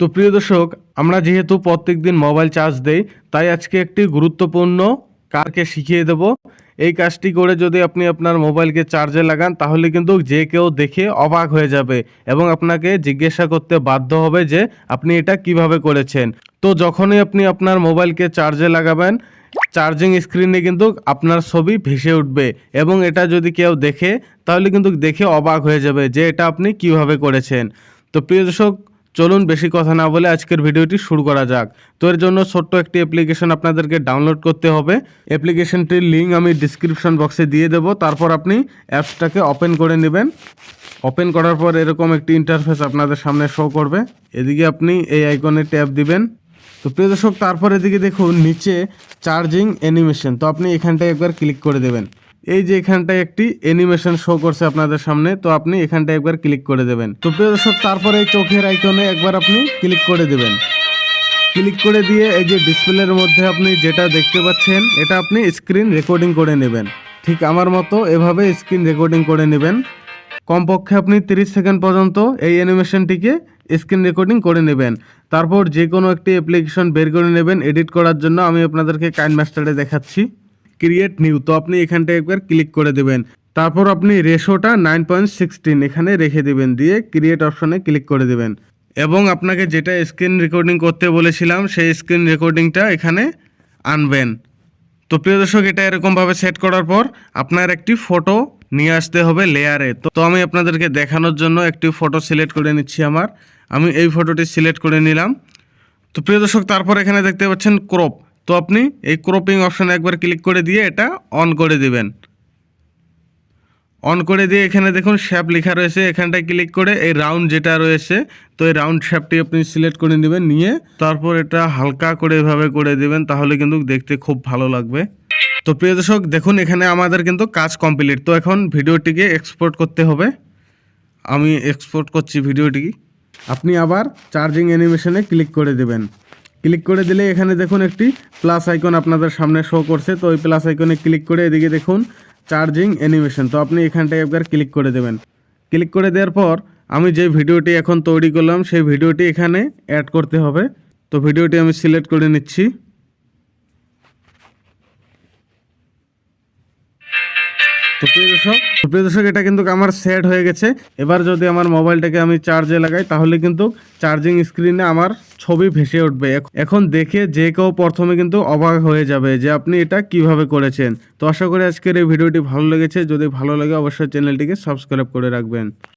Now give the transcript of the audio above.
তো প্রিয় দর্শক, আমরা যেহেতু প্রত্যেকদিন মোবাইল চার্জ দেই, তাই আজকে একটি গুরুত্বপূর্ণ কারকে শিখিয়ে দেব। এই কাজটি করে যদি আপনি আপনার মোবাইলকে চার্জে লাগান, তাহলে কিন্তু যে কেউ দেখে অবাক হয়ে যাবে এবং আপনাকে জিজ্ঞাসা করতে বাধ্য হবে যে আপনি এটা কীভাবে করেছেন। তো যখনই আপনি আপনার মোবাইলকে চার্জে লাগাবেন চার্জিং স্ক্রিনে কিন্তু আপনার ছবি ভেসে উঠবে এবং এটা যদি কেউ দেখে, তাহলে কিন্তু দেখে অবাক হয়ে যাবে যে এটা আপনি কীভাবে করেছেন। তো প্রিয় দর্শক চলুন বেশি কথা না বলে আজকের ভিডিওটি শুরু করা যাক। তো এর জন্য ছোট্ট একটি অ্যাপ্লিকেশন আপনাদেরকে ডাউনলোড করতে হবে। অ্যাপ্লিকেশনটির লিঙ্ক আমি ডিসক্রিপশন বক্সে দিয়ে দেব। তারপর আপনি অ্যাপসটাকে ওপেন করে নেবেন। ওপেন করার পর এরকম একটি ইন্টারফেস আপনাদের সামনে শো করবে। এদিকে আপনি এই আইকনে ট্যাপ দিবেন। তো প্রিয় দর্শক, তারপর এদিকে দেখুন, নিচে চার্জিং অ্যানিমেশন তো আপনি এখানটায় একবার ক্লিক করে দেবেন। এই যে এখানটায় একটি অ্যানিমেশন শো করছে আপনাদের সামনে, তো আপনি এখানটায় একবার ক্লিক করে দেবেন। তো প্রিয় দর্শক, তারপরে এই চোখের আইকনে একবার আপনি ক্লিক করে দেবেন। ক্লিক করে দিয়ে এই যে ডিসপ্লের মধ্যে আপনি যেটা দেখতে পাচ্ছেন, এটা আপনি স্ক্রিন রেকর্ডিং করে নেবেন। ঠিক আমার মতো এভাবে স্ক্রিন রেকর্ডিং করে নেবেন। কমপক্ষে আপনি 30 সেকেন্ড পর্যন্ত এই অ্যানিমেশনটিকে স্ক্রিন রেকর্ডিং করে নেবেন। তারপর যে কোনো একটি অ্যাপ্লিকেশন বের করে নেবেন। এডিট করার জন্য আমি আপনাদেরকে কাইন মাস্টারে দেখাচ্ছি। ক্রিয়েট নিউ তো আপনি এখানটায় একবার ক্লিক করে দেবেন। তারপর আপনি রেশোটা নাইন পয়েন্ট সিক্সটিন এখানে রেখে দেবেন, দিয়ে ক্রিয়েট অপশনে ক্লিক করে দেবেন। এবং আপনাকে যেটা স্ক্রিন রেকর্ডিং করতে বলেছিলাম, সেই স্ক্রিন রেকর্ডিংটা এখানে আনবেন। তো প্রিয় দর্শক, এটা এরকমভাবে সেট করার পর আপনার একটি ফটো নিয়ে আসতে হবে লেয়ারে তো তো আমি আপনাদেরকে দেখানোর জন্য একটি ফটো সিলেক্ট করে নিচ্ছি আমার। আমি এই ফটোটি সিলেক্ট করে নিলাম। তো প্রিয় দর্শক, তারপর এখানে দেখতে পাচ্ছেন ক্রপ তো আপনি এই ক্রপিং অপশানে একবার ক্লিক করে দিয়ে এটা অন করে দিবেন। অন করে দিয়ে এখানে দেখুন শ্যাপ লেখা রয়েছে। এখানটায় ক্লিক করে এই রাউন্ড যেটা রয়েছে, তো এই রাউন্ড শ্যাপটি আপনি সিলেক্ট করে নেবেন, নিয়ে তারপর এটা হালকা করে এভাবে করে দেবেন, তাহলে কিন্তু দেখতে খুব ভালো লাগবে। তো প্রিয় দর্শক, দেখুন এখানে আমাদের কিন্তু কাজ কমপ্লিট তো এখন ভিডিওটিকে এক্সপোর্ট করতে হবে। আমি এক্সপোর্ট করছি ভিডিওটি। আপনি আবার চার্জিং অ্যানিমেশনে ক্লিক করে দেবেন। ক্লিক করে দিলে এখানে দেখুন একটি প্লাস আইকন আপনাদের সামনে শো করছে। তো ওই প্লাস আইকনে ক্লিক করে এদিকে দেখুন চার্জিং অ্যানিমেশন তো আপনি এখানটায় একবার ক্লিক করে দেবেন। ক্লিক করে দেওয়ার পর আমি যে ভিডিওটি এখন তৈরি করলাম, সেই ভিডিওটি এখানে অ্যাড করতে হবে। তো ভিডিওটি আমি সিলেক্ট করে নিচ্ছি। তো এটা কিন্তু আমার সেট হয়ে গেছে। এবার যদি আমার মোবাইলটাকে আমি চার্জে লাগাই, তাহলে কিন্তু চার্জিং স্ক্রিনে আমার ছবি ভেসে উঠবে। এখন দেখে যে কেউ প্রথমে কিন্তু অবাক হয়ে যাবে যে আপনি এটা কীভাবে করেছেন। তো আশা করি আজকের এই ভিডিওটি ভালো লেগেছে। যদি ভালো লাগে, অবশ্যই চ্যানেলটিকে সাবস্ক্রাইব করে রাখবেন।